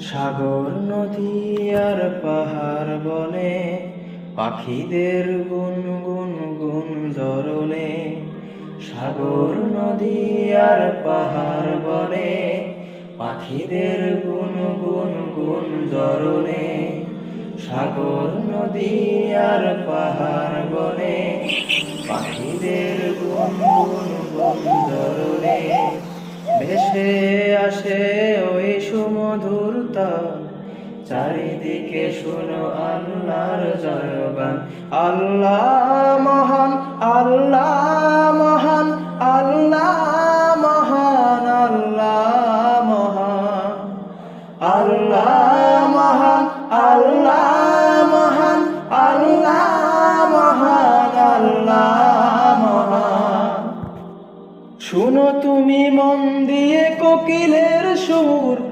সাগর নদী আর পাহাড় বনে, পাখিদের গুন গুন গুন ধরনে সাগর নদী আর পাহাড় বনে, পাখিদের গুন গুন গুন ধরনে সাগর নদী আর পাহাড় বনে, পাখিদের গুন গুন গুন ধরনে ভেসে আসে ওই চারিদিকে শুনো আল্লাহর জয়গান। আল্লাহ মহান আল্লাহ মহান আল্লাহ মহান আল্লাহ মহান। আল্লাহ মহান আল্লাহ মহান আল্লাহ মহান আল্লাহ মহান। শুনো তুমি মন দিয়ে কোকিলের সুর।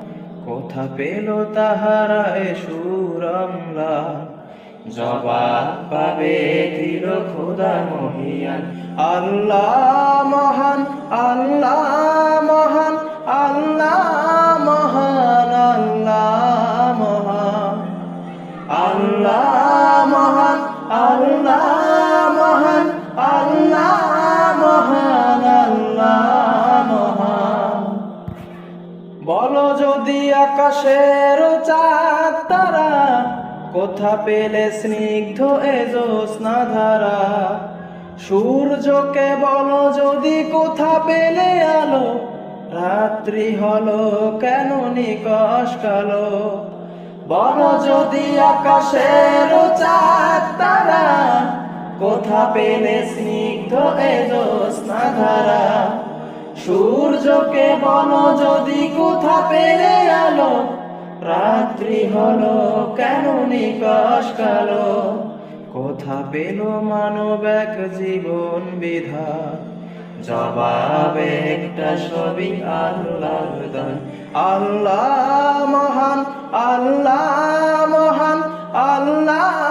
কোথা পেল তাহারা এ সুরমলা। জবাব পাবে দিল খোদা মহিয়ান। আল্লাহ মহান আল্লাহ মহান আল্লাহ মহান আল্লাহ মহান। আল্লাহ আকাশের চাঁদ তারা, কোথা পেলে স্নিগ্ধ এ জ্যোৎস্না ধারা সূর্যকে বলো যদি কোথা পেলে আলো, রাত্রি হলো কেন নিকশ কালো? বলো যদি আকাশের চাঁদ তারা, কোথা পেলে স্নিগ্ধ এ জ্যোৎস্না ধারা সূর্যকে বলো যদি কোথা পেলে আলো? রাত্রি হলো কেন নিকশ কালো? কোথা পেল মানব এক জীবন বিধা? জবাবে একটা ছবি আল্লাহ আল্লাহ মহান আল্লাহ মহান, আল্লাহ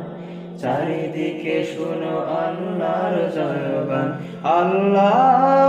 চারিদিকে শুনো আল্লাহর জয়গান। আল্লাহ